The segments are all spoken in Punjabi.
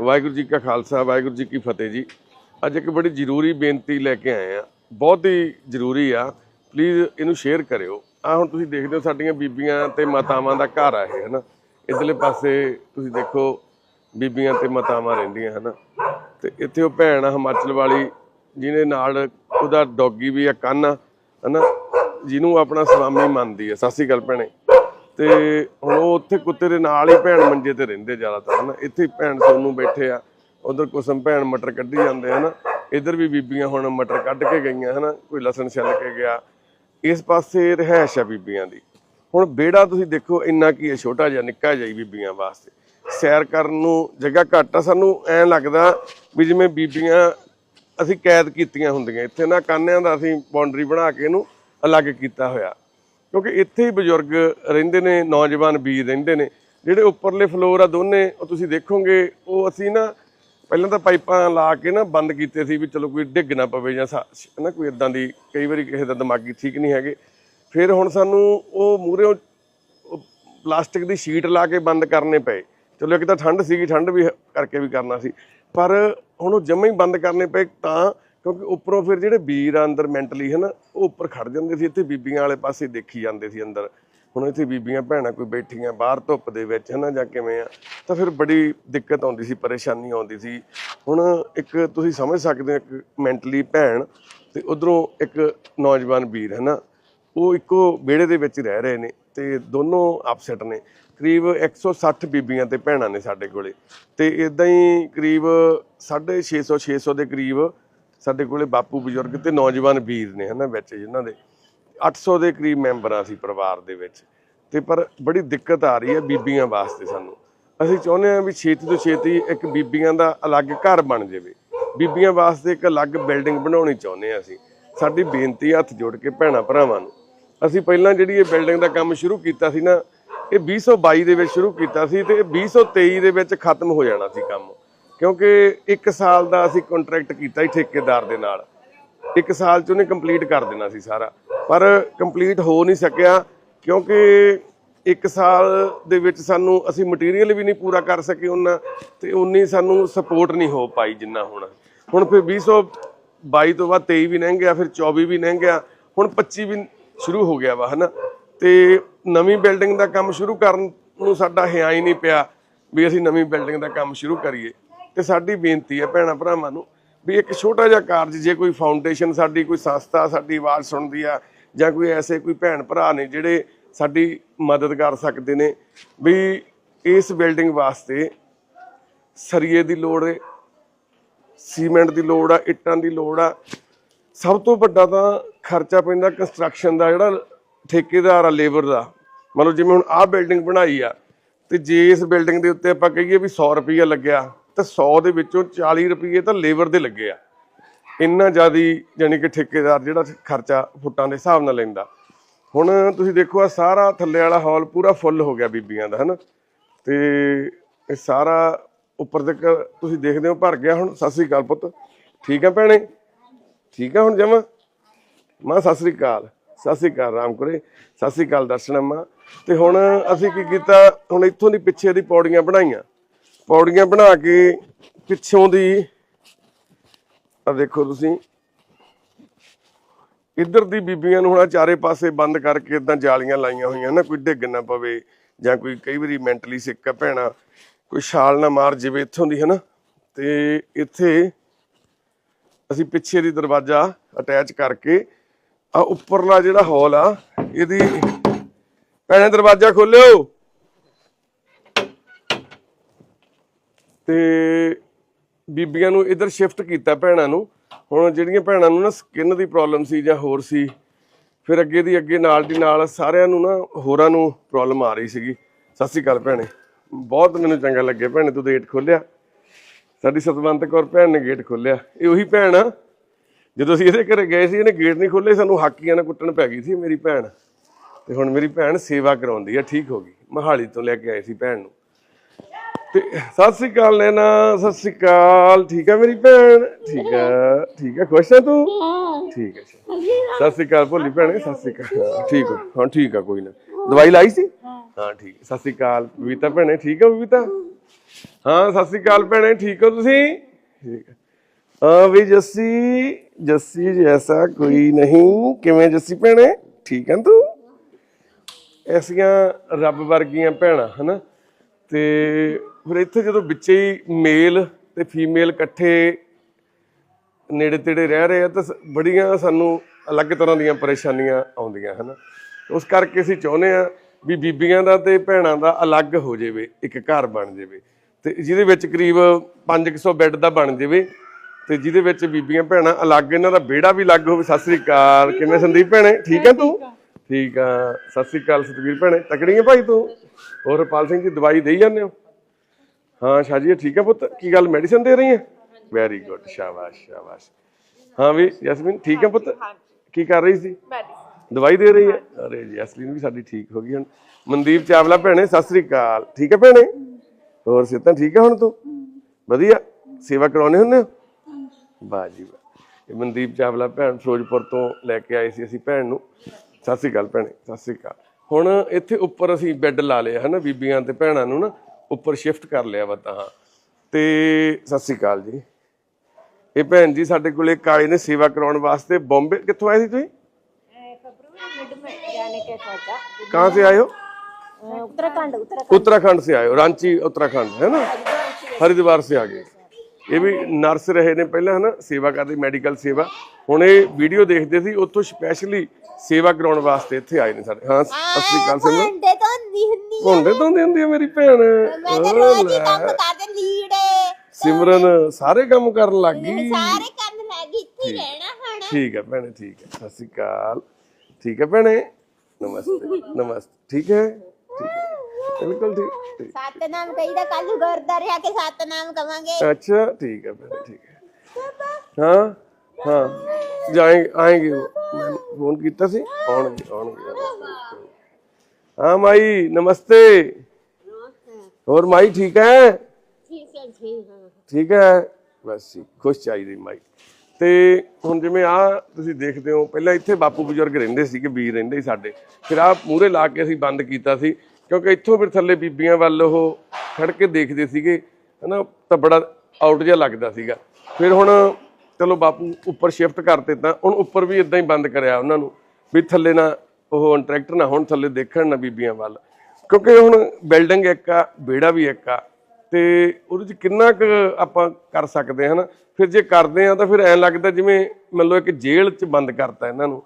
ਵਾਹਿਗੁਰੂ ਜੀ ਕਾ ਖਾਲਸਾ, ਵਾਹਿਗੁਰੂ ਜੀ ਕੀ ਫਤਿਹ ਜੀ। ਅੱਜ ਇੱਕ ਬੜੀ ਜ਼ਰੂਰੀ ਬੇਨਤੀ ਲੈ ਕੇ ਆਏ ਆ ਬਹੁਤ ਹੀ ਜ਼ਰੂਰੀ ਆ। ਪਲੀਜ਼ ਇਹਨੂੰ ਸ਼ੇਅਰ ਕਰਿਓ। ਆ ਹੁਣ ਤੁਸੀਂ ਦੇਖਦੇ ਹੋ ਸਾਡੀਆਂ ਬੀਬੀਆਂ ਤੇ ਮਾਤਾਵਾਂ ਦਾ ਘਰ ਆ ਇਹ, ਹਨਾ। ਇਧਰਲੇ ਪਾਸੇ ਤੁਸੀਂ ਦੇਖੋ, ਬੀਬੀਆਂ ਤੇ ਮਾਤਾਵਾਂ ਰਹਿੰਦੀਆਂ, ਹਨਾ। ਤੇ ਇੱਥੇ ਉਹ ਭੈਣ ਆ, ਹਿਮਾਚਲ ਵਾਲੀ ਜਿਹਨੇ ਨਾਲ ਉਹਦਾ ਡੌਗੀ ਵੀ ਆ, ਕੰਨ ਹਨਾ। ਜਿਹਨੂੰ ਆਪਣਾ ਸਵਾਮੀ ਮੰਨਦੀ ਆ। ਸਤਿ ਸ਼੍ਰੀ ਅਕਾਲ ਭੈਣੇ। ਤੇ ਹੁਣ ਉਹ ਉੱਥੇ ਕੁੱਤੇ ਦੇ ਨਾਲ ਹੀ ਭੈਣ ਮੰਜੇ ਤੇ ਰਹਿੰਦੇ ਜ਼ਿਆਦਾਤਰ, ਹਨਾ? ਇੱਥੇ ਭੈਣ ਸੋਨੂੰ ਬੈਠੇ ਆ, ਉਧਰ ਕੁਸਮ ਭੈਣ ਮਟਰ ਕੱਢੀ ਜਾਂਦੇ ਹਨਾ? ਇੱਧਰ ਵੀ ਬੀਬੀਆਂ ਹੁਣ ਮਟਰ ਕੱਢ ਕੇ ਗਈਆਂ, ਹਨਾ? ਕੋਈ ਲਸਣ ਛਿੱਲ ਕੇ ਗਿਆ। ਇਸ ਪਾਸੇ ਰਹਿائش ਆ ਬੀਬੀਆਂ ਦੀ। ਹੁਣ ਬੇੜਾ ਤੁਸੀਂ ਦੇਖੋ, ਇੰਨਾ ਕੀ ਹੈ ਛੋਟਾ ਜਿਹਾ, ਨਿੱਕਾ ਜਿਹਾ ਬੀਬੀਆਂ ਵਾਸਤੇ। ਸੈਰ ਕਰਨ ਨੂੰ ਜਗ੍ਹਾ ਘੱਟ ਆ, ਸਾਨੂੰ ਐਂ ਲੱਗਦਾ ਵੀ ਜਿਵੇਂ ਬੀਬੀਆਂ ਅਸੀਂ ਕੈਦ ਕੀਤੀਆਂ ਹੁੰਦੀਆਂ। ਇੱਥੇ ਨਾ ਕਾਨਿਆਂ ਦਾ ਅਸੀਂ ਬਾਉਂਡਰੀ ਬਣਾ ਕੇ ਇਹਨੂੰ ਅਲੱਗ ਕੀਤਾ ਹੋਇਆ। ਕਿਉਂਕਿ ਇੱਥੇ ਹੀ ਬਜ਼ੁਰਗ ਰਹਿੰਦੇ ਨੇ, ਨੌਜਵਾਨ ਵੀਰ ਰਹਿੰਦੇ ਨੇ। ਜਿਹੜੇ ਉੱਪਰਲੇ ਫਲੋਰ ਆ ਦੋਨੇ, ਉਹ ਤੁਸੀਂ ਦੇਖੋਗੇ, ਉਹ ਅਸੀਂ ਨਾ ਪਹਿਲਾਂ ਤਾਂ ਪਾਈਪਾਂ ਲਾ ਕੇ ਨਾ ਬੰਦ ਕੀਤੇ ਸੀ ਵੀ ਚਲੋ ਕੋਈ ਡਿੱਗ ਨਾ ਪਵੇ ਜਾਂ ਸਾ- ਨਾ ਕੋਈ ਇਦਾਂ ਦੀ ਕਈ ਵਾਰੀ ਕਿਸੇ ਦਾ ਦਿਮਾਗੀ ਠੀਕ ਨਹੀਂ ਹੈਗੇ। ਫਿਰ ਹੁਣ ਸਾਨੂੰ ਉਹ ਮੂਹਰੇ ਪਲਾਸਟਿਕ ਦੀ ਸ਼ੀਟ ਲਾ ਕੇ ਬੰਦ ਕਰਨੇ ਪਏ। ਚਲੋ ਇੱਕ ਤਾਂ ਠੰਡ ਸੀਗੀ, ਠੰਡ ਵੀ ਕਰਕੇ ਵੀ ਕਰਨਾ ਸੀ। ਪਰ ਹੁਣ ਉਹ ਜਮਾਂ ਹੀ ਬੰਦ ਕਰਨੇ ਪਏ ਤਾਂ ਕਿਉਂਕਿ ਉੱਪਰੋਂ ਫਿਰ ਜਿਹੜੇ ਵੀਰ ਆ ਅੰਦਰ ਮੈਂਟਲੀ ਹਨਾ, ਉਹ ਉੱਪਰ ਖੜ ਜਾਂਦੇ ਸੀ, ਇੱਥੇ ਬੀਬੀਆਂ ਵਾਲੇ ਪਾਸੇ ਦੇਖੀ ਜਾਂਦੇ ਸੀ ਅੰਦਰ। ਹੁਣ ਇੱਥੇ ਬੀਬੀਆਂ ਭੈਣਾਂ ਕੋਈ ਬੈਠੀਆਂ ਬਾਹਰ ਧੁੱਪ ਦੇ ਵਿੱਚ ਹਨਾ ਜਾਂ ਕਿਵੇਂ ਆ, ਤਾਂ ਫਿਰ ਬੜੀ ਦਿੱਕਤ ਆਉਂਦੀ ਸੀ, ਪਰੇਸ਼ਾਨੀ ਆਉਂਦੀ ਸੀ। ਹੁਣ ਇੱਕ ਤੁਸੀਂ ਸਮਝ ਸਕਦੇ ਹੋ, ਇੱਕ ਮੈਂਟਲੀ ਭੈਣ ਤੇ ਉਧਰੋਂ ਇੱਕ ਨੌਜਵਾਨ ਵੀਰ ਹਨਾ, ਉਹ ਇੱਕੋ ਵਿਹੜੇ ਦੇ ਵਿੱਚ ਰਹਿ ਰਹੇ ਨੇ ਤੇ ਦੋਨੋਂ ਅਪਸੈਟ ਨੇ। ਕਰੀਬ 160 ਬੀਬੀਆਂ ਤੇ ਭੈਣਾਂ ਨੇ ਸਾਡੇ ਕੋਲੇ। ਤੇ ਇਦਾਂ ਹੀ ਕਰੀਬ 650 600 ਦੇ ਕਰੀਬ ਸਾਡੇ ਕੋਲੇ ਬਾਪੂ ਬਜ਼ੁਰਗ ਤੇ ਨੌਜਵਾਨ ਵੀਰ ਨੇ ਹਨਾ ਵਿੱਚ ਜਿਨ੍ਹਾਂ ਦੇ। 800 ਦੇ ਕਰੀਬ ਮੈਂਬਰ ਆ ਸੀ ਪਰਿਵਾਰ ਦੇ ਵਿੱਚ। ਤੇ ਪਰ ਬੜੀ ਦਿੱਕਤ ਆ ਰਹੀ ਹੈ ਬੀਬੀਆਂ ਵਾਸਤੇ ਸਾਨੂੰ। ਅਸੀਂ ਚਾਹੁੰਦੇ ਹਾਂ ਵੀ ਛੇਤੀ ਤੋਂ ਛੇਤੀ ਇੱਕ ਬੀਬੀਆਂ ਦਾ ਅਲੱਗ ਘਰ ਬਣ ਜਾਵੇ। ਬੀਬੀਆਂ ਵਾਸਤੇ ਇੱਕ ਅਲੱਗ ਬਿਲਡਿੰਗ ਬਣਾਉਣੀ ਚਾਹੁੰਦੇ ਹਾਂ ਅਸੀਂ। ਸਾਡੀ ਬੇਨਤੀ ਹੱਥ ਜੋੜ ਕੇ ਭੈਣਾਂ ਭਰਾਵਾਂ ਨੂੰ। ਅਸੀਂ ਪਹਿਲਾਂ ਜਿਹੜੀ ਇਹ ਬਿਲਡਿੰਗ ਦਾ ਕੰਮ ਸ਼ੁਰੂ ਕੀਤਾ ਸੀ ਨਾ, ਇਹ 2022 ਦੇ ਵਿੱਚ ਸ਼ੁਰੂ ਕੀਤਾ ਸੀ ਤੇ ਇਹ 2023 ਦੇ ਵਿੱਚ ਖਤਮ ਹੋ ਜਾਣਾ ਸੀ ਕੰਮ। ਕਿਉਂਕਿ 1 ਸਾਲ ਦਾ ਅਸੀਂ ਕੰਟਰੈਕਟ ਕੀਤਾ ਸੀ ਠੇਕੇਦਾਰ ਦੇ ਨਾਲ। ਇੱਕ ਸਾਲ ਚ ਉਹਨੇ ਕੰਪਲੀਟ ਕਰ ਦੇਣਾ ਸੀ ਸਾਰਾ। ਪਰ ਕੰਪਲੀਟ ਹੋ ਨਹੀਂ ਸਕਿਆ ਕਿਉਂਕਿ ਇੱਕ ਸਾਲ ਦੇ ਵਿੱਚ ਸਾਨੂੰ ਅਸੀਂ ਮਟੀਰੀਅਲ ਵੀ ਨਹੀਂ ਪੂਰਾ ਕਰ ਸਕੇ ਉਹਨਾਂ ਤੇ ਉਨੀ ਸਾਨੂੰ ਸਪੋਰਟ ਨਹੀਂ ਹੋ ਪਾਈ ਜਿੰਨਾ ਹੁਣ। ਹੁਣ ਫਿਰ 2022 ਤੋਂ ਬਾਅਦ 23 ਵੀ ਲੰਘ ਗਿਆ, ਫਿਰ 24 ਵੀ ਲੰਘ ਗਿਆ, ਹੁਣ 25 ਵੀ ਸ਼ੁਰੂ ਹੋ ਗਿਆ ਵਾ, ਹਨਾ? ਤੇ ਨਵੀਂ ਬਿਲਡਿੰਗ ਦਾ ਕੰਮ ਸ਼ੁਰੂ ਕਰਨ ਨੂੰ ਸਾਡਾ ਹਿਆ ਹੀ ਨਹੀਂ ਪਿਆ ਵੀ ਅਸੀਂ ਨਵੀਂ ਬਿਲਡਿੰਗ ਦਾ ਕੰਮ ਸ਼ੁਰੂ ਕਰੀਏ। ਤੇ ਸਾਡੀ ਬੇਨਤੀ ਹੈ ਭੈਣਾਂ ਭਰਾਵਾਂ ਨੂੰ ਵੀ ਇੱਕ ਛੋਟਾ ਜਿਹਾ ਕਾਰਜ, ਜੇ ਕੋਈ ਫਾਊਂਡੇਸ਼ਨ ਸਾਡੀ, ਕੋਈ ਸੰਸਥਾ ਸਾਡੀ ਆਵਾਜ਼ ਸੁਣਦੀ ਆ ਜਾਂ ਕੋਈ ਐਸੇ ਕੋਈ ਭੈਣ ਭਰਾ ਨੇ ਜਿਹੜੇ ਸਾਡੀ ਮਦਦ ਕਰ ਸਕਦੇ ਨੇ, ਵੀ ਇਸ ਬਿਲਡਿੰਗ ਵਾਸਤੇ ਸਰੀਏ ਦੀ ਲੋੜ ਹੈ ਸੀਮੈਂਟ ਦੀ ਲੋੜ ਆ, ਇੱਟਾਂ ਦੀ ਲੋੜ ਆ। ਸਭ ਤੋਂ ਵੱਡਾ ਤਾਂ ਖਰਚਾ ਪੈਂਦਾ ਕੰਸਟਰਕਸ਼ਨ ਦਾ, ਜਿਹੜਾ ਠੇਕੇਦਾਰ ਆ ਲੇਬਰ ਦਾ। ਮਤਲਬ ਜਿਵੇਂ ਹੁਣ ਆਹ ਬਿਲਡਿੰਗ ਬਣਾਈ ਆ, ਤੇ ਜੇ ਇਸ ਬਿਲਡਿੰਗ ਦੇ ਉੱਤੇ ਆਪਾਂ ਕਹੀਏ ਵੀ 100 ਰੁਪਈਆ ਲੱਗਿਆ ਤਾਂ 100 ਦੇ ਵਿੱਚੋਂ 40 ਰੁਪਈਏ ਤਾਂ ਲੇਬਰ ਦੇ ਲੱਗੇ ਆ। ਇੰਨਾ ਜ਼ਿਆਦੀ ਯਾਨੀ ਕਿ ਠੇਕੇਦਾਰ ਜਿਹੜਾ ਖਰਚਾ ਫੁੱਟਾਂ ਦੇ ਹਿਸਾਬ ਨਾਲ ਲੈਂਦਾ। ਹੁਣ ਤੁਸੀਂ ਦੇਖੋ ਆ ਸਾਰਾ ਥੱਲੇ ਵਾਲਾ ਹਾਲ ਪੂਰਾ ਫੁੱਲ ਹੋ ਗਿਆ ਬੀਬੀਆਂ ਦਾ, ਹਨਾ? ਤੇ ਇਹ ਸਾਰਾ ਉੱਪਰ ਤੱਕ ਤੁਸੀਂ ਦੇਖਦੇ ਹੋ ਭਰ ਗਿਆ ਹੁਣ। ਸਤਿ ਸ੍ਰੀ ਅਕਾਲ ਪੁੱਤ। ਠੀਕ ਆ ਭੈਣੇ? ਠੀਕ ਆ ਹੁਣ ਜਮਾ? ਮਾਂ, ਸਤਿ ਸ੍ਰੀ ਅਕਾਲ। ਸਤਿ ਸ੍ਰੀ ਅਕਾਲ ਰਾਮਕੁਰੇ। ਸਤਿ ਸ੍ਰੀ ਅਕਾਲ ਦਰਸ਼ਨ ਅੰਮਾ। ਤੇ ਹੁਣ ਅਸੀਂ ਕੀ ਕੀਤਾ? ਹੁਣ ਇੱਥੋਂ ਦੀ ਪਿੱਛੇ ਦੀ ਪੌੜੀਆਂ ਬਣਾਈਆਂ। ਪੌੜੀਆਂ ਬਣਾ ਕੇ ਪਿੱਛੋਂ ਦੀ। ਆ ਦੇਖੋ ਤੁਸੀਂ। ਇੱਧਰ ਦੀ ਬੀਬੀਆਂ ਨੂੰ ਹੁਣ ਚਾਰੇ ਪਾਸੇ ਬੰਦ ਕਰਕੇ ਇਦਾਂ ਜਾਲੀਆਂ ਲਾਈਆਂ ਹੋਈਆਂ ਨਾ, ਕੋਈ ਡਿੱਗ ਨਾ ਪਵੇ ਜਾਂ ਕੋਈ ਕਈ ਵਾਰੀ ਮੈਂਟਲੀ ਸਿੱਕ ਆ ਭੈਣਾ, ਕੋਈ ਛਾਲ ਨਾ ਮਾਰ ਜਾਵੇ ਇੱਥੋਂ ਦੀ, ਹਨਾ? ਤੇ ਇੱਥੇ ਅਸੀਂ ਪਿੱਛੇ ਦੀ ਦਰਵਾਜ਼ਾ ਅਟੈਚ ਕਰਕੇ ਆ ਉੱਪਰਲਾ ਜਿਹੜਾ ਹਾਲ ਆ, ਇਹਦੀ ਭੈਣੇ, ਦਰਵਾਜ਼ਾ ਖੋਲਿਓ। ਤੇ ਬੀਬੀਆਂ ਨੂੰ ਇੱਧਰ ਸ਼ਿਫਟ ਕੀਤਾ ਭੈਣਾਂ ਨੂੰ। ਹੁਣ ਜਿਹੜੀਆਂ ਭੈਣਾਂ ਨੂੰ ਨਾ ਸਕਿਨ ਦੀ ਪ੍ਰੋਬਲਮ ਸੀ ਜਾਂ ਹੋਰ ਸੀ, ਫਿਰ ਅੱਗੇ ਦੀ ਅੱਗੇ ਨਾਲ ਦੀ ਨਾਲ ਸਾਰਿਆਂ ਨੂੰ ਨਾ ਹੋਰਾਂ ਨੂੰ ਪ੍ਰੋਬਲਮ ਆ ਰਹੀ ਸੀਗੀ। ਸਤਿ ਸ਼੍ਰੀ ਅਕਾਲ ਭੈਣੇ। ਬਹੁਤ ਮੈਨੂੰ ਚੰਗਾ ਲੱਗਿਆ ਭੈਣੇ, ਤੂੰ ਗੇਟ ਖੋਲਿਆ ਸਾਡੀ ਸਤਵੰਤ ਕੌਰ ਭੈਣ ਨੇ ਗੇਟ ਖੋਲਿਆ ਇਹ ਉਹੀ ਭੈਣ ਆ। ਜਦੋਂ ਅਸੀਂ ਇਹਦੇ ਘਰੇ ਗਏ ਸੀ, ਇਹਨੇ ਗੇਟ ਨਹੀਂ ਖੋਲੇ ਸਾਨੂੰ ਹਾਕੀਆਂ ਨਾਲ ਕੁੱਟਣ ਪੈ ਗਈ ਸੀ ਮੇਰੀ ਭੈਣ। ਤੇ ਹੁਣ ਮੇਰੀ ਭੈਣ ਸੇਵਾ ਕਰਾਉਂਦੀ ਆ, ਠੀਕ ਹੋ ਗਈ। ਮਹਾਲੀ ਤੋਂ ਲੈ ਕੇ ਆਏ ਸੀ ਭੈਣ ਨੂੰ। ਤੇ ਸਤਿ ਸ੍ਰੀ ਅਕਾਲ ਨੈਣਾ ਸਤਿ ਸ੍ਰੀ ਅਕਾਲ। ਠੀਕ ਆ ਮੇਰੀ ਭੈਣ? ਠੀਕ ਆ ਠੀਕ ਆ। ਖੁਸ਼ ਆ ਤੂੰ? ਠੀਕ ਆ ਸਤਿ ਸ੍ਰੀ ਅਕਾਲ ਭੋਲੀ ਭੈਣੇ, ਸਤਿ ਸ੍ਰੀ ਅਕਾਲ। ਠੀਕ ਆ, ਹਾਂ, ਠੀਕ ਆ, ਕੋਈ ਨਾ। ਦਵਾਈ ਲਾਈ ਸੀ? ਹਾਂ, ਠੀਕ। ਸਤਿ ਸ੍ਰੀ ਅਕਾਲ ਬਬੀਤਾ ਭੈਣੇ, ਠੀਕ ਆ ਬਬੀਤਾ? ਹਾਂ, ਸਤਿ ਸ੍ਰੀ ਅਕਾਲ ਭੈਣੇ, ਠੀਕ ਹੋ ਤੁਸੀਂ? ਠੀਕ ਹੈ ਵੀ ਜੱਸੀ ਜੱਸੀ ਜੈਸਾ ਕੋਈ ਨਹੀਂ। ਕਿਵੇਂ ਜੱਸੀ ਭੈਣੇ? ਠੀਕ ਆ ਤੂੰ? ਐਸੀਆਂ ਰੱਬ ਵਰਗੀਆਂ ਭੈਣਾਂ, ਹਨਾ? ਤੇ ਫਿਰ ਇੱਥੇ ਜਦੋਂ ਵਿੱਚੇ ਹੀ ਮੇਲ ਤੇ ਫੀਮੇਲ ਇਕੱਠੇ ਨੇੜੇ ਤੇੜੇ ਰਹਿ ਰਹੇ ਆ ਤਾਂ ਸ- ਬੜੀਆਂ ਸਾਨੂੰ ਅਲੱਗ ਤਰ੍ਹਾਂ ਦੀਆਂ ਪਰੇਸ਼ਾਨੀਆਂ ਆਉਂਦੀਆਂ, ਹਨ? ਉਸ ਕਰਕੇ ਅਸੀਂ ਚਾਹੁੰਦੇ ਆ ਵੀ ਬੀਬੀਆਂ ਦਾ ਤੇ ਭੈਣਾਂ ਦਾ ਅਲੱਗ ਹੋ ਜਾਵੇ, ਇੱਕ ਘਰ ਬਣ ਜਾਵੇ। ਤੇ ਜਿਹਦੇ ਵਿੱਚ ਕਰੀਬ 500 ਬੈੱਡ ਦਾ ਬਣ ਜਾਵੇ, ਤੇ ਜਿਹਦੇ ਵਿੱਚ ਬੀਬੀਆਂ, ਭੈਣਾਂ ਅਲੱਗ, ਇਹਨਾਂ ਦਾ ਵਿਹੜਾ ਵੀ ਅਲੱਗ ਹੋਵੇ। ਸਤਿ ਸ੍ਰੀ ਅਕਾਲ। ਕਿਵੇਂ ਸੰਦੀਪ ਭੈਣੇ? ਠੀਕ ਆ ਤੂੰ? ਠੀਕ ਆ। ਸਤਿ ਸ੍ਰੀ ਅਕਾਲ ਸਤਵੀਰ ਭੈਣੇ। ਤਕੜੀ ਹੈ ਭਾਈ ਤੂੰ? ਹੋਰ ਹਰਪਾਲ ਸਿੰਘ ਜੀ, ਦਵਾਈ ਦੇਈ ਜਾਂਦੇ ਹੋ? ਹਾਂ ਸ਼ਾਜੀ ਠੀਕ ਹੈ ਪੁੱਤ। ਕੀ ਗੱਲ ਮੈਡੀਸਨ ਦੇ ਰਹੀ ਹੈ? ਵੈਰੀ ਗੁੱਡ ਸ਼ਾਬਾਸ਼ ਸ਼ਾਬਾਸ਼। ਹਾਂ ਵੀ ਯਸਮੀਨ ਠੀਕ ਹੈ ਪੁੱਤ? ਕੀ ਕਰ ਰਹੀ ਸੀ? ਦਵਾਈ ਦੇ ਰਹੀ ਹੈ? ਅਰੇ ਜੀ ਅਸਲੀਨ ਵੀ ਸਾਡੀ ਠੀਕ ਹੋ ਗਈ ਹੁਣ। ਮਨਦੀਪ ਚਾਵਲਾ ਭੈਣੇ ਸਤਿ ਸ੍ਰੀ ਅਕਾਲ। ਠੀਕ ਹੈ ਭੈਣੇ? ਹੋਰ ਸਿਹਤਾਂ ਠੀਕ ਹੈ ਹੁਣ ਤੂੰ? ਵਧੀਆ? ਸੇਵਾ ਕਰਾਉਣੇ ਹੁੰਦੇ ਹੋ? ਵਾਹ ਜੀ ਵਾਹ। ਇਹ ਮਨਦੀਪ ਚਾਵਲਾ ਭੈਣ ਫਿਰੋਜ਼ਪੁਰ ਤੋਂ ਲੈ ਕੇ ਆਏ ਸੀ ਅਸੀਂ ਭੈਣ ਨੂੰ। ਸਤਿ ਸ੍ਰੀ ਅਕਾਲ ਭੈਣੇ ਸਤਿ ਸ੍ਰੀ ਅਕਾਲ। ਹੁਣ ਇੱਥੇ ਉੱਪਰ ਅਸੀਂ ਬੈੱਡ ਲਾ ਲਿਆ ਹਨਾ ਬੀਬੀਆਂ ਤੇ ਭੈਣਾਂ ਨੂੰ ਨਾ। ਉੱਪਰ ਸ਼ਿਫਟ ਕਰ ਲਿਆ ਵਾ ਤਾਂ ਤੇ ਸਤਿ ਸ੍ਰੀ ਅਕਾਲ ਜੀ ਇਹ ਭੈਣ ਜੀ ਸਾਡੇ ਕੋਲੇ ਕਾਲੇ ਨੇ ਸੇਵਾ ਕਰਾਉਣ ਵਾਸਤੇ ਬੰਬੇ ਕਿੱਥੋਂ ਆਏ ਸੀ ਤੁਸੀਂ मिड में जाने के सोचा कहाँ से आए हो उत्तराखंड उत्तराखंड उत्तराखंड से आए हो रांची उत्तराखंड है ना ਹਰਿਦੁਆਰ ਸੇ ਆ ਗਏ ਇਹ ਵੀ ਨਰਸ ਰਹੇ ਨੇ ਪਹਿਲਾਂ ਹਨਾ ਸੇਵਾ ਕਰਦੇ ਮੈਡੀਕਲ ਸੇਵਾ ਹੁਣ ਇਹ ਵੀਡੀਓ ਦੇਖਦੇ ਸੀ ਉੱਥੋਂ ਸਪੈਸ਼ਲੀ ਸੇਵਾ ਕਰਾਉਣ ਵਾਸਤੇ ਇੱਥੇ ਆਏ ਨੇ ਸਾਡੇ ਹਾਂ ਸਤਿ ਸ੍ਰੀ ਅਕਾਲ ਸਿੰਘ ਭੁੰਡੇ ਤੋਂ ਦੀ ਹੁੰਦੀ ਮੇਰੀ ਭੈਣ। ਸਿਮਰਨ ਸਾਰੇ ਕੰਮ ਕਰਨ ਲੱਗ ਗਈ। ਸਾਰੇ ਕੰਮ ਲੱਗ ਗਈ ਇੱਥੇ ਰਹਿਣਾ ਹੁਣ। ਠੀਕ ਹੈ ਭੈਣੇ ਠੀਕ ਹੈ। ਸਤਿ ਸ਼੍ਰੀ ਅਕਾਲ। ਠੀਕ ਹੈ ਭੈਣੇ? ਨਮਸਤੇ ਨਮਸਤੇ। ਠੀਕ ਹੈ? ਬਿਲਕੁਲ ਠੀਕ ਸਤਨਾਮ ਕਹੀਦਾ ਕੱਲ ਗੁਰਦਾਰੇ ਆ ਕੇ ਸਤਨਾਮ ਕਵਾਂਗੇ। ਅੱਛਾ ਠੀਕ ਹੈ ਭੈਣੇ ਠੀਕ ਹੈ। ਹਾਂ ਹਾਂ। ਜਾਏਂਗੇ ਆਏਂਗੇ। ਫੋਨ ਕੀਤਾ ਸੀ। ਆਉਣਗੇ ਆਉਣਗੇ। ਹਾਂ ਮਾਈ ਨਮਸਤੇ। ਹੋਰ ਮਾਈ ਠੀਕ ਹੈ? ਠੀਕ ਹੈ ਠੀਕ ਹੈ? ਬਸ ਖੁਸ਼ ਚਾਹੀਦੀ ਮਾਈ। ਤੇ ਹੁਣ ਜਿਵੇਂ ਆ ਤੁਸੀਂ ਦੇਖਦੇ ਹੋ ਪਹਿਲਾਂ ਇੱਥੇ ਬਾਪੂ ਬਜ਼ੁਰਗ ਰਹਿੰਦੇ ਸੀ ਕਿ ਵੀਰ ਰਹਿੰਦੇ ਸੀ ਸਾਡੇ। ਫਿਰ ਆ ਮੂਰੇ ਲਾ ਕੇ ਅਸੀਂ ਬੰਦ ਕੀਤਾ ਸੀ ਕਿਉਂਕਿ ਇੱਥੋਂ ਫਿਰ ਥੱਲੇ ਬੀਬੀਆਂ ਵੱਲ ਉਹ ਖੜ ਕੇ ਦੇਖਦੇ ਸੀਗੇ ਹਨਾ ਤਾਂ ਬੜਾ ਆਊਟ ਜਿਹਾ ਲੱਗਦਾ ਸੀਗਾ। ਫਿਰ ਹੁਣ ਚਲੋ ਬਾਪੂ ਉੱਪਰ ਸ਼ਿਫਟ ਕਰਤੇ ਤਾਂ ਹੁਣ ਉੱਪਰ ਵੀ ਇਦਾਂ ਹੀ ਬੰਦ ਕਰਿਆ ਉਹਨਾਂ ਨੂੰ ਵੀ ਥੱਲੇ ਨਾ ਉਹ ਇੰਟਰੈਕਟਰ ਨਾ ਹੁਣ ਥੱਲੇ ਦੇਖਣ ਨਾ ਬੀਬੀਆਂ ਵੱਲ। ਕਿਉਂਕਿ ਹੁਣ ਬਿਲਡਿੰਗ ਇੱਕ ਆ, ਵਿਹੜਾ ਵੀ ਇੱਕ ਆ, ਤੇ ਉਹਦੇ ਚ ਕਿੰਨਾ ਕੁ ਆਪਾਂ ਕਰ ਸਕਦੇ ਹਾਂ ਫਿਰ ਜੇ ਕਰਦੇ ਆ ਤਾਂ ਫਿਰ ਐਂ ਲੱਗਦਾ ਜਿਵੇਂ ਮੰਨ ਲਓ ਇੱਕ ਜੇਲ੍ਹ ਚ ਬੰਦ ਕਰਤਾ ਇਹਨਾਂ ਨੂੰ।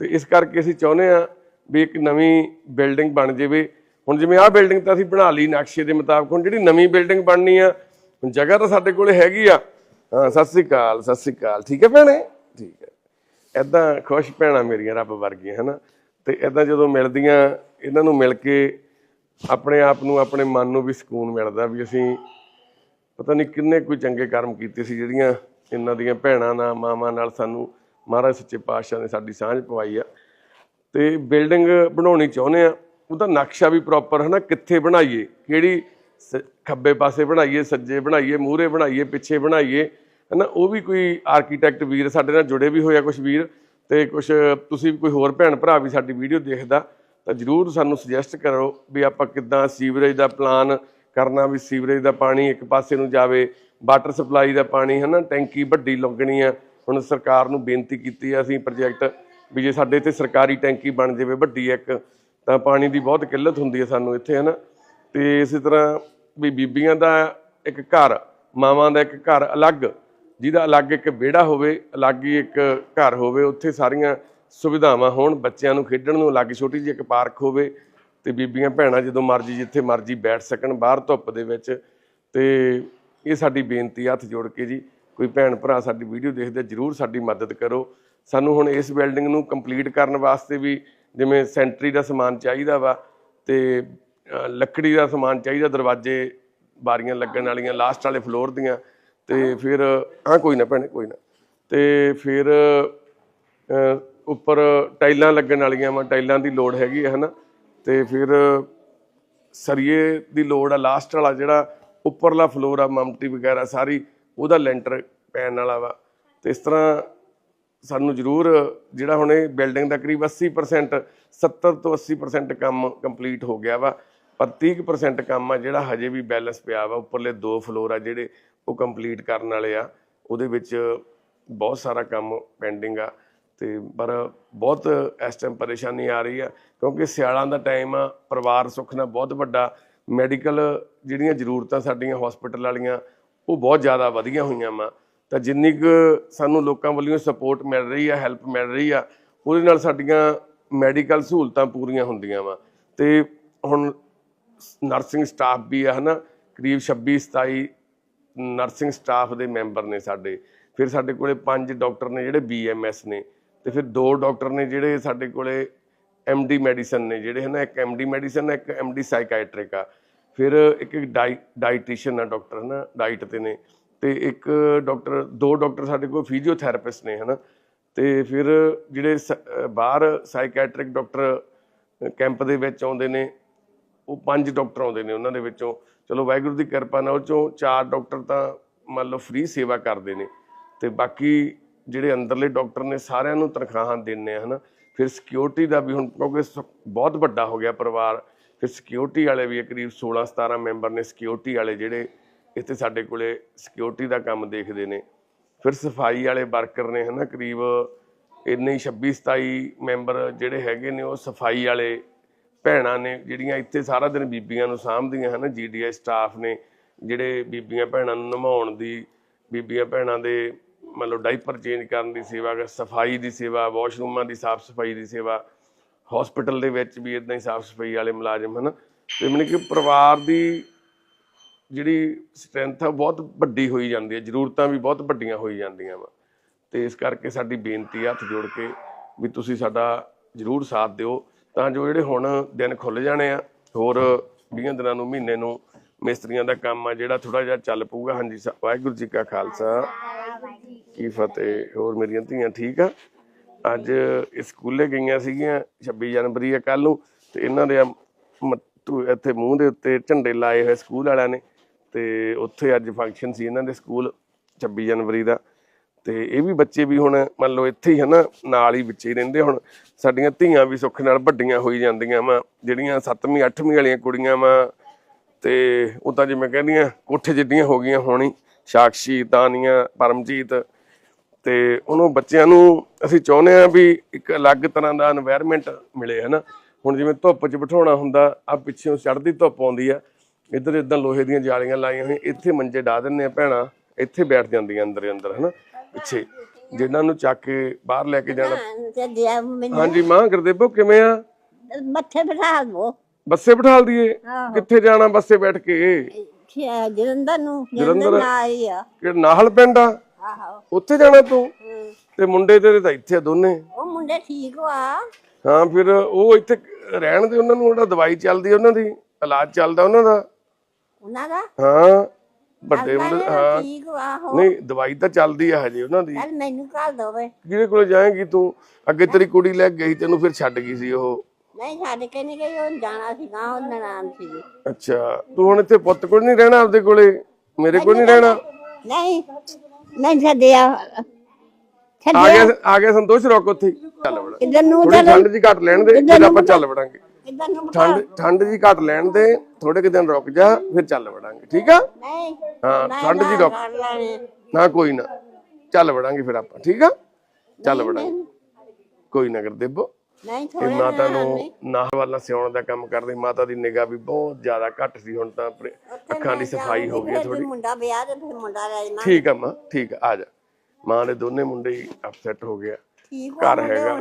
ਤੇ ਇਸ ਕਰਕੇ ਅਸੀਂ ਚਾਹੁੰਦੇ ਆ ਵੀ ਇੱਕ ਨਵੀਂ ਬਿਲਡਿੰਗ ਬਣ ਜਾਵੇ। ਹੁਣ ਜਿਵੇਂ ਆਹ ਬਿਲਡਿੰਗ ਤਾਂ ਅਸੀਂ ਬਣਾ ਲਈ ਨਕਸ਼ੇ ਦੇ ਮੁਤਾਬਕ। ਹੁਣ ਜਿਹੜੀ ਨਵੀਂ ਬਿਲਡਿੰਗ ਬਣਨੀ ਆ, ਹੁਣ ਜਗ੍ਹਾ ਤਾਂ ਸਾਡੇ ਕੋਲੇ ਹੈਗੀ ਆ। ਹਾਂ, ਸਤਿ ਸ੍ਰੀ ਅਕਾਲ, ਸਤਿ ਸ੍ਰੀ ਅਕਾਲ। ਠੀਕ ਹੈ ਭੈਣੇ? ਠੀਕ ਹੈ। ਐਦਾਂ ਖੁਸ਼ ਭੈਣਾਂ ਮੇਰੀਆਂ, ਰੱਬ ਵਰਗੀਆਂ ਹਨਾ ਤੇ ਐਦਾਂ ਜਦੋਂ ਮਿਲਦੀਆਂ, ਇਹਨਾਂ ਨੂੰ ਮਿਲ ਕੇ ਆਪਣੇ ਆਪ ਨੂੰ, ਆਪਣੇ ਮਨ ਨੂੰ ਵੀ ਸਕੂਨ ਮਿਲਦਾ ਵੀ ਅਸੀਂ ਪਤਾ ਨਹੀਂ ਕਿੰਨੇ ਕੋਈ ਚੰਗੇ ਕਰਮ ਕੀਤੇ ਸੀ ਜਿਹੜੀਆਂ ਇਹਨਾਂ ਦੀਆਂ ਭੈਣਾਂ ਨਾਲ, ਮਾਵਾਂ ਨਾਲ ਸਾਨੂੰ ਮਹਾਰਾਜ ਸੱਚੇ ਪਾਤਸ਼ਾਹ ਨੇ ਸਾਡੀ ਸਾਂਝ ਪਵਾਈ ਆ। ਤੇ ਬਿਲਡਿੰਗ ਬਣਾਉਣੀ ਚਾਹੁੰਦੇ ਆ, ਉਹਦਾ ਨਕਸ਼ਾ ਵੀ ਪ੍ਰੋਪਰ ਹਨਾ, ਕਿੱਥੇ ਬਣਾਈਏ, ਕਿਹੜੀ ਸ- ਖੱਬੇ ਪਾਸੇ ਬਣਾਈਏ, ਸੱਜੇ ਬਣਾਈਏ, ਮੂਹਰੇ ਬਣਾਈਏ, ਪਿੱਛੇ ਬਣਾਈਏ, ਹਨਾ, ਉਹ ਵੀ ਕੋਈ ਆਰਕੀਟੈਕਟ ਵੀਰ ਸਾਡੇ ਨਾਲ ਜੁੜੇ ਵੀ ਹੋਇਆ ਕੁਝ ਵੀਰ। ਤੇ ਕੁਝ ਤੁਸੀਂ ਵੀ ਕੋਈ ਹੋਰ ਭੈਣ ਭਰਾ ਵੀ ਸਾਡੀ ਵੀਡੀਓ ਦੇਖਦਾ, ਤਾਂ ਜਰੂਰ ਸਾਨੂੰ ਸੁਜੈਸਟ ਕਰੋ ਵੀ ਆਪਾਂ ਕਿੱਦਾਂ ਸੀਵਰੇਜ ਦਾ ਪਲਾਨ ਕਰਨਾ, ਵੀ ਸੀਵਰੇਜ ਦਾ ਪਾਣੀ ਇੱਕ ਪਾਸੇ ਨੂੰ ਜਾਵੇ ਵਾਟਰ ਸਪਲਾਈ ਦਾ ਪਾਣੀ, ਹਨਾ, ਟੈਂਕੀ ਵੱਡੀ ਲੱਗਣੀ ਆ। ਹੁਣ ਸਰਕਾਰ ਨੂੰ ਬੇਨਤੀ ਕੀਤੀ ਆ ਅਸੀਂ ਪ੍ਰੋਜੈਕਟ ਵੀ ਜੇ ਸਾਡੇ ਇੱਥੇ ਸਰਕਾਰੀ ਟੈਂਕੀ ਬਣ ਜਾਵੇ, ਵੱਡੀ ਇੱਕ, ਤਾਂ ਪਾਣੀ ਦੀ ਬਹੁਤ ਕਿੱਲਤ ਹੁੰਦੀ ਹੈ ਸਾਨੂੰ ਇੱਥੇ, ਹਨਾ। ਤੇ ਇਸੇ ਤਰ੍ਹਾਂ ਵੀ ਬੀਬੀਆਂ ਦਾ ਇੱਕ ਘਰ, ਮਾਵਾਂ ਦਾ ਇੱਕ ਘਰ ਅਲੱਗ ਜਿਹਦਾ ਅਲੱਗ ਇੱਕ ਵਿਹੜਾ ਹੋਵੇ, ਅਲੱਗ ਹੀ ਇੱਕ ਘਰ ਹੋਵੇ, ਉੱਥੇ ਸਾਰੀਆਂ ਸੁਵਿਧਾਵਾਂ ਹੋਣ, ਬੱਚਿਆਂ ਨੂੰ ਖੇਡਣ ਨੂੰ, ਅਲੱਗ ਛੋਟੀ ਜਿਹੀ ਇੱਕ ਪਾਰਕ ਹੋਵੇ ਤੇ ਬੀਬੀਆਂ ਭੈਣਾਂ ਜਦੋਂ ਮਰਜ਼ੀ, ਜਿੱਥੇ ਮਰਜ਼ੀ ਬੈਠ ਸਕਣ ਬਾਹਰ ਧੁੱਪ ਦੇ ਵਿੱਚ। ਤੇ ਇਹ ਸਾਡੀ ਬੇਨਤੀ ਆ, ਹੱਥ ਜੋੜ ਕੇ ਜੀ। ਕੋਈ ਭੈਣ ਭਰਾ ਸਾਡੀ ਵੀਡੀਓ ਦੇਖਦੇ ਜਰੂਰ ਸਾਡੀ ਮਦਦ ਕਰੋ। ਸਾਨੂੰ ਹੁਣ ਇਸ ਬਿਲਡਿੰਗ ਨੂੰ ਕੰਪਲੀਟ ਕਰਨ ਵਾਸਤੇ ਵੀ ਜਿਵੇਂ ਸੈਂਟਰੀ ਦਾ ਸਮਾਨ ਚਾਹੀਦਾ ਵਾ ਤੇ ਲੱਕੜੀ ਦਾ ਸਮਾਨ ਚਾਹੀਦਾ, ਦਰਵਾਜ਼ੇ ਬਾਰੀਆਂ ਲੱਗਣ ਵਾਲੀਆਂ, ਲਾਸਟ ਵਾਲੇ ਫਲੋਰ ਦੀਆਂ। ਤੇ ਫਿਰ, ਹਾਂ, ਕੋਈ ਨਾ ਭੈਣੇ, ਕੋਈ ਨਾ। ਤੇ ਫਿਰ ਉੱਪਰ ਟਾਈਲਾਂ ਲੱਗਣ ਵਾਲੀਆਂ ਵਾ, ਟਾਈਲਾਂ ਦੀ ਲੋੜ ਹੈਗੀ ਹੈ ਹਨਾ। ਤੇ ਫਿਰ ਸਰੀਏ ਦੀ ਲੋੜ ਆ, ਲਾਸਟ ਵਾਲਾ ਜਿਹੜਾ ਉੱਪਰਲਾ ਫਲੋਰ ਆ, ਮਮਟੀ ਵਗੈਰਾ, ਸਾਰੀ, ਉਹਦਾ ਲੈਂਟਰ ਪੈਣ ਵਾਲਾ ਵਾ। ਤੇ ਇਸ ਤਰ੍ਹਾਂ ਸਾਨੂੰ ਜ਼ਰੂਰ ਜਿਹੜਾ ਹੁਣ ਇਹ ਬਿਲਡਿੰਗ ਦਾ ਕਰੀਬ 80% 70 ਤੋਂ 80% ਕੰਮ ਕੰਪਲੀਟ ਹੋ ਗਿਆ ਵਾ। ਪਰ 30% ਕੰਮ ਆ ਜਿਹੜਾ ਹਜੇ ਵੀ ਬੈਲੈਂਸ ਪਿਆ ਵਾ, ਉੱਪਰਲੇ ਦੋ ਫਲੋਰ ਆ ਜਿਹੜੇ ਉਹ ਕੰਪਲੀਟ ਕਰਨ ਵਾਲੇ ਆ। ਉਹਦੇ ਵਿੱਚ ਬਹੁਤ ਸਾਰਾ ਕੰਮ ਪੈਂਡਿੰਗ ਆ। ਤੇ ਪਰ ਬਹੁਤ ਇਸ ਟਾਈਮ ਪਰੇਸ਼ਾਨੀ ਆ ਰਹੀ ਆ, ਕਿਉਂਕਿ ਸਿਆਲਾਂ ਦਾ ਟਾਈਮ ਆ, ਪਰਿਵਾਰ ਸੁੱਖ ਨਾਲ ਬਹੁਤ ਵੱਡਾ। ਮੈਡੀਕਲ ਜਿਹੜੀਆਂ ਜ਼ਰੂਰਤਾਂ ਸਾਡੀਆਂ ਹਸਪੀਟਲ ਵਾਲੀਆਂ, ਉਹ ਬਹੁਤ ਜ਼ਿਆਦਾ ਵਧੀਆਂ ਹੋਈਆਂ ਵਾ। ਤਾਂ ਜਿੰਨੀ ਕੁ ਸਾਨੂੰ ਲੋਕਾਂ ਵੱਲੋਂ ਸਪੋਰਟ ਮਿਲ ਰਹੀ ਆ ਹੈਲਪ ਮਿਲ ਰਹੀ ਆ, ਉਹਦੇ ਨਾਲ ਸਾਡੀਆਂ ਮੈਡੀਕਲ ਸਹੂਲਤਾਂ ਪੂਰੀਆਂ ਹੁੰਦੀਆਂ ਵਾ। ਤੇ ਹੁਣ ਨਰਸਿੰਗ ਸਟਾਫ ਵੀ ਆ, ਹਨਾ? ਕਰੀਬ 26 27 ਨਰਸਿੰਗ ਸਟਾਫ ਦੇ ਮੈਂਬਰ ਨੇ ਸਾਡੇ। ਫਿਰ ਸਾਡੇ ਕੋਲੇ ਪੰਜ ਡਾਕਟਰ ਨੇ ਜਿਹੜੇ ਬੀਐਮਐਸ ਨੇ। ਤੇ ਫਿਰ ਦੋ ਡਾਕਟਰ ਨੇ ਜਿਹੜੇ ਸਾਡੇ ਕੋਲੇ ਐਮਡੀ ਮੈਡੀਸਨ ਨੇ, ਜਿਹੜੇ ਹਨਾ ਇੱਕ ਐਮਡੀ ਮੈਡੀਸਨ ਇੱਕ ਐਮਡੀ ਸਾਈਕਾਇਟ੍ਰਿਕ ਆ। ਫਿਰ ਇੱਕ ਡਾਈਟੀਸ਼ੀਅਨ ਆ ਡਾਕਟਰ ਹਨਾ ਡਾਈਟ ਤੇ ਨੇ। ਤੇ ਇੱਕ ਡਾਕਟਰ ਦੋ ਡਾਕਟਰ ਸਾਡੇ ਕੋਲ ਫਿਜ਼ੀਓਥੈਰੇਪਿਸਟ ਨੇ ਹਨਾ ਤੇ ਫਿਰ ਜਿਹੜੇ ਸ- ਬਾਹਰ ਸਾਈਕਾਇਟ੍ਰਿਕ ਡਾਕਟਰ ਕੈਂਪ ਦੇ ਵਿੱਚ ਆਉਂਦੇ ਨੇ, ਉਹ ਪੰਜ ਡਾਕਟਰ ਆਉਂਦੇ ਨੇ ਉਹਨਾਂ ਦੇ ਵਿੱਚੋਂ। ਚਲੋ ਵਾਹਿਗੁਰੂ ਦੀ ਕਿਰਪਾ ਨਾਲ ਉਹ ਚੋਂ ਚਾਰ ਡਾਕਟਰ ਤਾਂ ਮੰਨ ਲਓ ਫ੍ਰੀ ਸੇਵਾ ਕਰਦੇ ਨੇ ਤੇ ਬਾਕੀ ਜਿਹੜੇ ਅੰਦਰਲੇ ਡਾਕਟਰ ਨੇ ਸਾਰਿਆਂ ਨੂੰ ਤਨਖਾਹਾਂ ਦਿੰਨੇ ਆ ਹਨਾ? ਫਿਰ ਸਿਕਿਉਰਿਟੀ ਦਾ ਵੀ ਹੁਣ ਕਿਉਂਕਿ ਸ- ਬਹੁਤ ਵੱਡਾ ਹੋ ਗਿਆ ਪਰਿਵਾਰ ਫਿਰ ਸਿਕਿਉਰਿਟੀ ਵਾਲੇ ਵੀ ਆ, ਕਰੀਬ 16 17 ਮੈਂਬਰ ਨੇ ਸਿਕਿਉਰਿਟੀ ਵਾਲੇ ਜਿਹੜੇ ਇੱਥੇ ਸਾਡੇ ਕੋਲੇ ਸਿਕਿਉਰਿਟੀ ਦਾ ਕੰਮ ਦੇਖਦੇ ਨੇ। ਫਿਰ ਸਫ਼ਾਈ ਵਾਲੇ ਵਰਕਰ ਨੇ ਹਨਾ? ਕਰੀਬ ਇੰਨੇ ਹੀ 26 27 ਮੈਂਬਰ ਜਿਹੜੇ ਹੈਗੇ ਨੇ ਉਹ ਸਫ਼ਾਈ ਵਾਲੇ ਭੈਣਾਂ ਨੇ ਜਿਹੜੀਆਂ ਇੱਥੇ ਸਾਰਾ ਦਿਨ ਬੀਬੀਆਂ ਨੂੰ ਸਾਂਭਦੀਆਂ ਹਨ ਜੀਡੀਆਈ ਸਟਾਫ ਨੇ ਜਿਹੜੇ ਬੀਬੀਆਂ ਭੈਣਾਂ ਨੂੰ ਨਮਾਉਣ ਦੀ, ਬੀਬੀਆਂ ਭੈਣਾਂ ਦੇ ਮਤਲਬ ਡਾਈਪਰ ਚੇਂਜ ਕਰਨ ਦੀ ਸੇਵਾ ਸਫ਼ਾਈ ਦੀ ਸੇਵਾ, ਵਾਸ਼ਰੂਮਾਂ ਦੀ ਸਾਫ਼ ਸਫ਼ਾਈ ਦੀ ਸੇਵਾ ਹਸਪੀਟਲ ਦੇ ਵਿੱਚ ਵੀ ਇਦਾਂ ਹੀ ਸਾਫ਼ ਸਫ਼ਾਈ ਵਾਲੇ ਮੁਲਾਜ਼ਮ ਹਨ। ਤੇ ਮਨ ਕਿ ਪਰਿਵਾਰ ਦੀ ਜਿਹੜੀ ਸਟਰੈਂਥ ਆ ਬਹੁਤ ਵੱਡੀ ਹੋਈ ਜਾਂਦੀ ਹੈ, ਜ਼ਰੂਰਤਾਂ ਵੀ ਬਹੁਤ ਵੱਡੀਆਂ ਹੋਈ ਜਾਂਦੀਆਂ ਵਾ। ਤੇ ਇਸ ਕਰਕੇ ਸਾਡੀ ਬੇਨਤੀ ਆ ਹੱਥ ਜੋੜ ਕੇ ਵੀ ਤੁਸੀਂ ਸਾਡਾ ਜ਼ਰੂਰ ਸਾਥ ਦਿਓ। ਤਾਂ ਜੋ ਜਿਹੜੇ ਹੁਣ ਦਿਨ ਖੁੱਲ ਜਾਣੇ ਆ, ਹੋਰ 20 ਦਿਨਾਂ ਨੂੰ, ਮਹੀਨੇ ਨੂੰ, ਮਿਸਤਰੀਆਂ ਦਾ ਕੰਮ ਆ ਜਿਹੜਾ ਥੋੜਾ ਜਿਹਾ ਚੱਲ ਪਊਗਾ। ਹਾਂਜੀ ਵਾਹਿਗੁਰੂ ਜੀ ਕਾ ਖਾਲਸਾ। ਕੀ ਫਤਿਹ, ਹੋਰ ਮੇਰੀਆਂ ਧੀਆਂ ਠੀਕ ਆ? ਅੱਜ ਇਹ ਸਕੂਲੇ ਗਈਆਂ ਸੀਗੀਆਂ 26 ਜਨਵਰੀ ਆ ਕੱਲ ਨੂੰ, ਤੇ ਇਹਨਾਂ ਦੇ ਆ ਮੱਥੂ ਇੱਥੇ ਮੂੰਹ ਦੇ ਉੱਤੇ ਝੰਡੇ ਲਾਏ ਹੋਏ ਸਕੂਲ ਵਾਲਿਆਂ ਨੇ, ਤੇ ਉੱਥੇ ਅੱਜ ਫੰਕਸ਼ਨ ਸੀ ਇਹਨਾਂ ਦੇ ਸਕੂਲ 26 ਜਨਵਰੀ ਦਾ। ਤੇ ਇਹ ਵੀ ਬੱਚੇ ਵੀ ਹੁਣ ਮੰਨ ਲਓ ਇੱਥੇ ਹੀ ਹਨਾ, ਨਾਲ ਹੀ ਵਿੱਚ ਹੀ ਰਹਿੰਦੇ ਹੁਣ। ਸਾਡੀਆਂ ਧੀਆਂ ਵੀ ਸੁੱਖ ਨਾਲ ਵੱਡੀਆਂ ਹੋਈ ਜਾਂਦੀਆਂ ਵਾ, ਜਿਹੜੀਆਂ 7ਵੀਂ 8ਵੀਂ ਵਾਲੀਆਂ ਕੁੜੀਆਂ ਵਾ। ਤੇ ਉਹ ਤਾਂ ਜਿਵੇਂ ਕਹਿੰਦੀਆਂ, ਕੋਠੇ ਜਿੱਡੀਆਂ ਹੋ ਗਈਆਂ ਹੋਣੀ, ਸਾਕਸ਼ੀ, ਤਾਨੀਆਂ, ਪਰਮਜੀਤ। ਤੇ ਉਹਨੂੰ ਬੱਚਿਆਂ ਨੂੰ ਅਸੀਂ ਚਾਹੁੰਦੇ ਆ ਵੀ ਇੱਕ ਅਲੱਗ ਤਰ੍ਹਾਂ ਦਾ এনवायरमेंट ਮਿਲੇ ਹਨਾ। ਹੁਣ ਜਿਵੇਂ ਧੁੱਪ 'ਚ ਬਿਠਾਉਣਾ ਹੁੰਦਾ ਆ ਪਿੱਛੇੋਂ ਚੜਦੀ ਧੁੱਪ ਆਉਂਦੀ ਆ ਇੱਧਰ ਇਦਾਂ ਲੋਹੇ ਦੀਆਂ ਜਾਲੀਆਂ ਲਾਈਆਂ ਹੋਈਆਂ, ਇੱਥੇ ਮੰਜੇ ਡਾ ਦਿੰਨੇ ਆ ਭੈਣਾ, ਇੱਥੇ ਬੈਠ ਜਾਂਦੀਆਂ ਅੰਦਰ ਅੰਦਰ ਹਨਾ। ਪਿੱਛੇ ਜਿਨ੍ਹਾਂ ਨੂੰ ਚੱਕ ਕੇ ਬਾਹਰ ਲੈ ਕੇ ਜਾਣਾ। ਤੇ ਦਿਆ ਮੈਨੂੰ ਹਾਂਜੀ ਮਾਂ ਗੁਰਦੇਵੋ ਕਿਵੇਂ ਆ? ਮੱਥੇ ਬਿਠਾ ਦੋ। ਬੱਸੇ ਬਿਠਾਲ ਦਈਏ ਆਹੋ। ਕਿੱਥੇ ਜਾਣਾ ਬੱਸੇ ਬੈਠ ਕੇ? ਜਲੰਧਰ ਨੂੰ ਜਲੰਧਰ ਨਾਲ ਆਈ ਆ। ਕਿ ਨਾਹਲ ਪਿੰਡ ਆ? ਆਹੋ। ਉੱਥੇ ਜਾਣਾ ਤੂੰ? ਹਮ। ਤੇ ਮੁੰਡੇ ਤੇਰੇ ਤਾਂ ਇੱਥੇ ਆ ਦੋਨੇ। ਉਹ ਮੁੰਡੇ ਠੀਕ ਵਾ। ਹਾਂ ਫਿਰ ਉਹ ਇੱਥੇ ਰਹਿਣ ਦੇ ਉਹਨਾਂ ਨੂੰ ਜਿਹੜਾ ਦਵਾਈ ਚੱਲਦੀ ਆ ਉਹਨਾਂ ਦੀ ਇਲਾਜ ਚੱਲਦਾ ਉਹਨਾਂ ਦਾ। ਉਹਨਾਂ ਦਾ? ਹਾਂ। ਵੱਡੇ ਹਾਂ। ਠੀਕ ਵਾ ਉਹ ਨਹੀਂ ਦਵਾਈ ਤਾਂ ਚੱਲਦੀ ਆ ਹਜੇ ਉਹਨਾਂ ਦੀ। ਚੱਲ ਮੈਨੂੰ ਘੱਲ ਦੋਵੇ ਕਿਹਦੇ ਕੋਲ ਜਾਏਂਗੀ ਤੂੰ? ਅੱਗੇ ਤੇਰੀ ਕੁੜੀ ਲੈ ਕੇ ਗਈ ਤੈਨੂੰ ਫਿਰ ਛੱਡ ਗਈ ਸੀ ਉਹ। ਨਹੀਂ ਛੱਡ ਕੇ ਨਹੀਂ ਗਈ ਉਹ ਜਾਣਾ ਸੀਗਾ ਉਹ ਨਨਾਣ ਸੀਗੀ। ਅੱਛਾ ਤੂੰ ਹੁਣ ਇੱਥੇ ਪੁੱਤ ਕੋਲ ਨਹੀਂ ਰਹਿਣਾ ਆਪਦੇ ਕੋਲੇ? ਮੇਰੇ ਕੋਲ ਨਹੀਂ ਰਹਿਣਾ? ਨਹੀਂ ਨਹੀਂ ਛੱਡਿਆ। ਆ ਗਿਆ ਆ ਗਿਆ ਸੰਤੋਸ਼ ਰੋਕ ਉੱਥੇ। ਹੀ। ਚੱਲ ਵੜਾ ਕਿੱਧਰ ਨੂੰ ਚੱਲ। ਠੰਡ ਜੀ ਘੱਟ ਲੈਣ ਦੇ ਫਿਰ ਆਪਾਂ ਚੱਲ ਵੜਾਂਗੇ। ਕਿੱਧਰ ਨੂੰ ਬਿਠਾ- ਠੰਡ ਠੰਡ ਜੀ ਘੱਟ ਲੈਣ ਦੇ ਥੋੜੇ ਕਿ ਦਿਨ ਰੁਕ ਜਾ ਫਿਰ ਚੱਲ ਵੜਾਂਗੇ ਠੀਕ ਆ? ਨਹੀਂ। ਹਾਂ ਠੰਡ ਜੀ ਰੁਕ। ਨਾ ਕੋਈ ਨਾ। ਚੱਲ ਵੜਾਂਗੇ ਫਿਰ ਆਪਾਂ ਠੀਕ ਆ? ਚੱਲ ਵੜਾਂਗੇ। ਕੋਈ ਨਾ ਕਰ ਦੇਬੋ ਨਹੀਂ ਥੋੜੇ ਮਾਤਾ ਨੂੰ ਨਾਹ। ਵਾਲਾ ਸਿਉਣ ਦਾ ਕੰਮ ਕਰਦੀ ਮਾਤਾ ਦੀ ਨਿਗਾਹ ਵੀ ਬਹੁਤ ਜ਼ਿਆਦਾ ਘੱਟ ਸੀ ਹੁਣ ਤਾਂ ਅੱਖਾਂ ਦੀ ਸਫ਼ਾਈ ਹੋ ਗਈ ਥੋੜੀ ਮੁੰਡਾ ਵਿਆਹ ਤੇ ਫਿਰ ਮੁੰਡਾ ਰਹਿ ਜਾਣਾ। ਠੀਕ ਆ ਮਾਂ ਠੀਕ ਆ ਆ ਜਾ। ਮਾਂ ਦੇ ਦੋਨੇ ਮੁੰਡੇ ਹੀ ਅਪਸੈਟ ਹੋ ਗਿਆ ਠੀਕ ਘਰ ਹੈਗਾ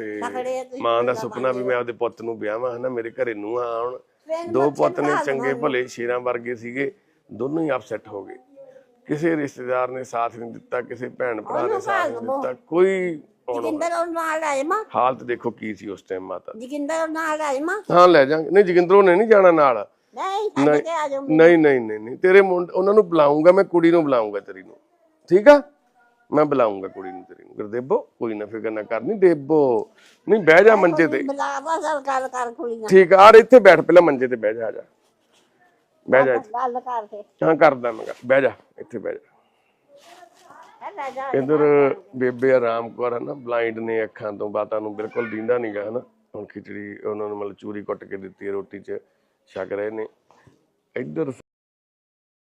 ਤੇ ਮਾਂ ਦਾ ਸੁਪਨਾ ਵੀ ਮੈਂ ਆਪਦੇ ਪੁੱਤ ਨੂੰ ਵਿਆਹਾਂ ਹਨਾ ਮੇਰੇ ਘਰੇ ਨੂੰ ਆਉਣ। ਦੋ ਪੁੱਤ ਨੇ ਚੰਗੇ ਭਲੇ ਸ਼ੇਰਾਂ ਵਰਗੇ ਸੀਗੇ ਦੋਨੋਂ ਹੀ ਅਪਸੈਟ ਹੋ ਗਏ। ਕਿਸੇ ਰਿਸ਼ਤੇਦਾਰ ਨੇ ਸਾਥ ਨਹੀਂ ਦਿੱਤਾ ਕਿਸੇ ਭੈਣ ਭਰਾ ਨੇ ਸਾਥ ਨਹੀਂ ਦਿੱਤਾ ਕੋਈ ਜਗਿੰਦਰ ਉਹ ਨਾਲ ਹਾਲਤ ਦੇਖੋ ਕੀ ਸੀ ਉਸ ਟਾਈਮ ਮਾਤਾ ਜਗਿੰਦਰ ਉਹ ਨਾਲ ਆ ਜਾਵਾਂ? ਹਾਂ ਲੈ ਜਾਾਂਗੇ ਨਹੀਂ ਜਗਿੰਦਰੋਂ ਨੇ ਨਹੀਂ ਜਾਣਾ ਨਾਲ। ਨਹੀਂ ਨਹੀਂ ਨਹੀਂ ਨਹੀਂ ਤੇਰੇ ਮੁੰਡ ਉਹਨਾਂ ਨੂੰ ਬੁਲਾਉਂਗਾ ਮੈਂ ਕੁੜੀ ਨੂੰ ਬੁਲਾਉਂਗਾ ਤੇਰੀ ਨੂੰ। ਠੀਕ ਆ? ਮੈਂ ਬੁਲਾਉਂਗਾ ਕੁੜੀ ਨੂੰ ਤੇਰੀ ਨੂੰ। ਗੁਰਦੇਵੋ ਕੋਈ ਨਾ ਫਿਕਰ ਨਾ ਕਰਨੀ ਦੇਬੋ ਨਹੀਂ ਬਹਿ ਜਾ ਮੰਜੇ ਤੇ। ਬੁਲਾਵਾ ਸਰ ਗੱਲ ਕਰ ਕੁੜੀਆਂ। ਠੀਕ ਆ ਆ ਇੱਥੇ ਬੈਠ ਪਹਿਲਾਂ ਮੰਜੇ ਤੇ ਬਹਿ ਜਾ ਆ ਜਾ। ਬਹਿ ਜਾ ਇੱਥੇ। ਗੱਲ ਕਰਕੇ ਹਾਂ ਕਰਦਾ ਮੈਂ ਗੱਲ। ਬਹਿ ਜਾ ਇੱਥੇ ਬਹਿ ਜਾ। ਇਹ ਲੈ ਜਾ। ਇਧਰ ਬੇਬੇ ਆਰਾਮ ਕੌਰ ਹੈ ਨਾ ਬਲਾਈਂਡ ਨੇ ਅੱਖਾਂ ਤੋਂ ਬਾਤਾਂ ਨੂੰ ਬਿਲਕੁਲ ਦੀਂਦਾ ਨਹੀਂਗਾ ਹਨਾ। ਹੁਣ ਖਿਚੜੀ ਉਹਨਾਂ ਨੂੰ ਮਤਲਬ ਚੂਰੀ ਕੁੱਟ ਕੇ ਦਿੱਤੀ ਹੈ ਰੋਟੀ 'ਚ। ਛਕ ਰਹੇ ਨੇ। ਇੱਧਰ